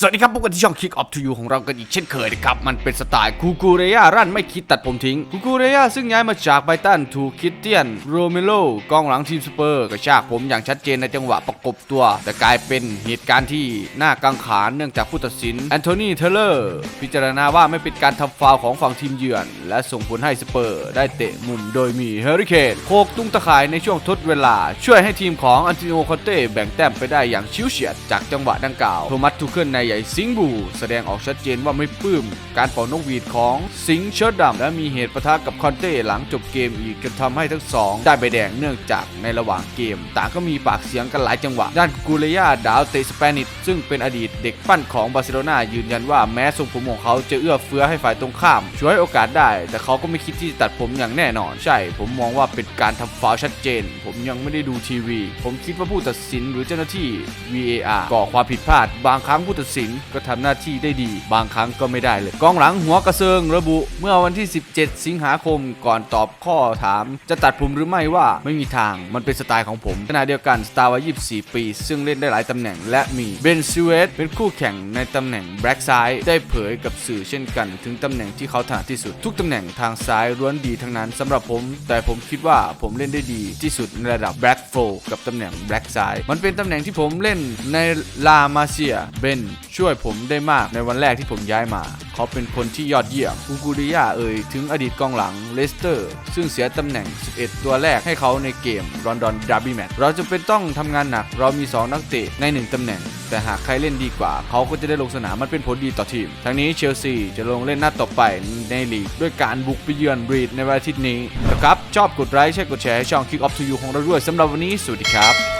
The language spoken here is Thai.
สวัสดีครับพบกันที่ช่อง Kick Off to You ของเรากันอีกเช่นเคยนะครับ มันเป็นสไตล์คูกูเรียรั่นไม่คิดตัดผมทิ้ง คูกูเรียซึ่งย้ายมาจากไบตันถูกคิดเตียน โรเมโลกองหลังทีมสเปอร์กระชากผมอย่างชัดเจนในจังหวะประกบตัว แต่กลายเป็นเหตุการณ์ที่น่ากังขาเนื่องจากผู้ตัดสินแอนโทนีเทเลอร์ พิจารณาว่าไม่เป็นการทำฟาวของฝั่งทีมเยือน และส่งผลให้สเปอร์ ได้เตะมุมโดยมีเฮอริเคนโคกตุ้งตะข่ายในช่วงทดเวลา ช่วยให้ทีมของอันติโนคอนเต้แบ่งแต้มไปได้อย่างชิวเฉียดจากจังหวะดังกล่าวโทมัสทูเคิลนใหญ่สิงบู แสดงออกชัดเจนว่าไม่ปลื้ม การเป่านกหวีดของสิงเชิดดำและมีเหตุประทะกับคอนเต้หลังจบเกมอีกจนทำให้ทั้งสองได้ใบแดงเนื่องจากในระหว่างเกม ต่างก็มีปากเสียงกันหลายจังหวะ ด้านกูเลียดาวเตสเปนิตซึ่งเป็นอดีตเด็กปั้นของบาร์เซโลนายืนยันว่าแม้ทรงผมของเขาจะเอื้อเฟื้อให้ฝ่ายตรงข้าม ช่วยโอกาสได้ แต่เขาก็ไม่คิดที่จะตัดผมอย่างแน่นอน ใช่ ผมมองว่าเป็นการทำฟาวชัดเจน ผมยังไม่ได้ดูทีวี ผมคิดว่าผู้ตัดสินหรือเจ้าหน้าที่ VAR ก่อความผิดพลาด บางครั้งผู้ตัดสินก็ทำหน้าที่ได้ดี บางครั้งก็ไม่ได้เลยกองหลังหัวกระเซิงระบุ เมื่อวันที่ 17 สิงหาคมก่อนตอบข้อถาม จะตัดผมหรือไม่ว่าไม่มีทางมันเป็นสไตล์ของผมขณะเดียวกันสตาร์วัย24 ปี ซึ่งเล่นได้หลายตำแหน่ง และมีเบนซิเวตเป็นคู่แข่งในตำแหน่งแบ็กซ้ายได้เผยกับสื่อเช่นกัน ถึงตำแหน่งที่เขาถนัดที่สุด ทุกตำแหน่งทางซ้ายล้วนดีทั้งนั้นสำหรับผม แต่ผมคิดว่าผมเล่นได้ดีที่สุดในระดับแบ็กโฟกับตำแหน่งแบ็กซ้ายมันเป็นตำแหน่งที่ผมเล่นในลามาเซียเบน ช่วยผมได้มากในวันแรกที่ผมย้ายมา เขาเป็นคนที่ยอดเยี่ยมกูกูริยาเอ่ยถึงอดีตกองหลังเลสเตอร์ ซึ่งเสียตำแหน่ง 11 ตัวแรกให้เขาในเกมรอนดอนดาร์บี้แมตช์เราจะเป็นต้องทำงานหนัก เรามี 2 นักเตะใน 1ตำแหน่ง แต่หากใครเล่นดีกว่า เขาก็จะได้ลงสนามมันเป็นผลดีต่อทีม ทั้งนี้เชลซีจะลงเล่นนัดต่อไปในลีกด้วยการบุกไปเยือนบรีดในวันอาทิตย์นี้นะครับชอบกดไลค์ใช่กดแชร์ให้ช่อง Kick Off to You ของเราด้วยสำหรับวันนี้สวัสดีครับ